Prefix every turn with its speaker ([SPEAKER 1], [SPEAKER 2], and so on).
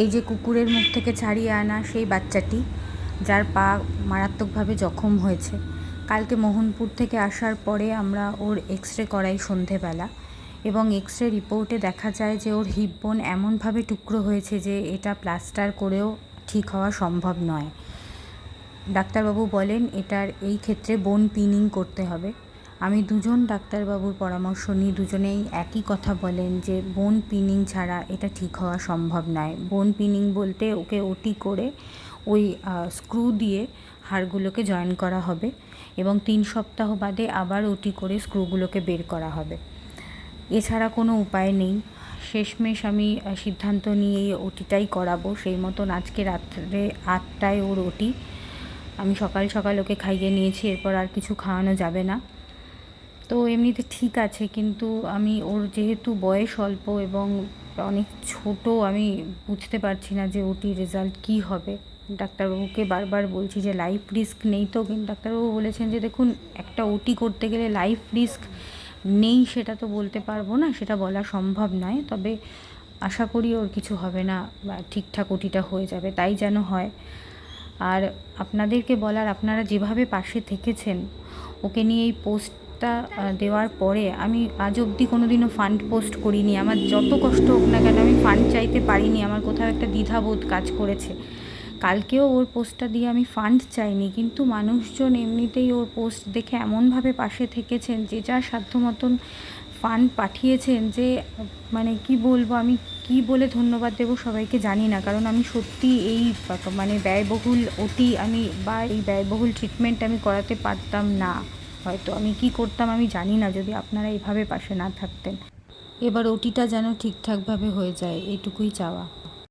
[SPEAKER 1] এই যে কুকুরের মুখ থেকে ছাড়িয়ে আনা সেই বাচ্চাটি, যার পা মারাত্মকভাবে জখম হয়েছে। কালকে মোহনপুর থেকে আসার পরে আমরা ওর এক্স রে করাই সন্ধেবেলা এবং এক্স রে রিপোর্টে দেখা যায় যে ওর হিপ বোন এমনভাবে টুকরো হয়েছে যে এটা প্লাস্টার করেও ঠিক হওয়া সম্ভব নয়। ডাক্তারবাবু বলেন, এটার এই ক্ষেত্রে বোন পিনিং করতে হবে। আমি দুজন ডাক্তারবাবুর পরামর্শ নিই, দুজনেই একই কথা বলেন যে বোন পিনিং ছাড়া এটা ঠিক হওয়া সম্ভব নয়। বোন পিনিং বলতে ওকে ওটি করে ওই স্ক্রু দিয়ে হাড়গুলোকে জয়েন করা হবে এবং তিন সপ্তাহ বাদে আবার ওটি করে স্ক্রুগুলোকে বের করা হবে। এছাড়া কোনো উপায় নেই। শেষমেশ আমি সিদ্ধান্ত নিয়ে এই ওটিটাই করাবো। সেই মতন আজকে রাত্রে আটটায় ওর ওটি। আমি সকাল সকাল ওকে খাইয়ে নিয়েছি, এরপর আর কিছু খাওয়ানো যাবে না। তো এমনিতে ঠিক আছে, কিন্তু আমি ওর যেহেতু বয়স অল্প এবং অনেক ছোট, আমি বুঝতে পারছি না যে ওটি রেজাল্ট কী হবে। ডাক্তারবাবুকে বারবার বলছি যে লাইফ রিস্ক নেই তো ডাক্তারবাবু বলেছেন যে দেখুন, একটা ওটি করতে গেলে লাইফ রিস্ক নেই সেটা তো বলতে পারব না, সেটা বলা সম্ভব নয়। তবে আশা করি ওর কিছু হবে না, বা ঠিকঠাক ওটিটা হয়ে যাবে, তাই যেন হয়। আর আপনাদেরকে বলার, আপনারা যেভাবে পাশে থেকেছেন, ওকে নিয়ে এই পোস্টটা দেওয়ার পরে আমি আজ অবধি কোনো দিনও ফান্ড পোস্ট করিনি। আমার যত কষ্ট হোক না কেন, আমি ফান্ড চাইতে পারিনি। আমার কোথাও একটা দ্বিধাবোধ কাজ করেছে। কালকেও ওর পোস্টটা দিয়ে আমি ফান্ড চাইনি, কিন্তু মানুষজন এমনিতেই ওর পোস্ট দেখে এমনভাবে পাশে থেকেছেন, যে যার সাধ্য মতন ফান্ড পাঠিয়েছেন, যে মানে কি বলব, আমি কি বলে ধন্যবাদ দেবো সবাইকে জানি না। কারণ আমি সত্যি এই মানে ব্যয়বহুল অতি আমি বা এই ব্যয়বহুল ট্রিটমেন্ট আমি করাতে পারতাম না। হয়তো আমি কি করতাম আমি জানি না যদি আপনারা এভাবে পাশে না থাকতেন। এবার ওটিটা যেন ঠিকঠাকভাবে হয়ে যায়, এটুকুই চাওয়া।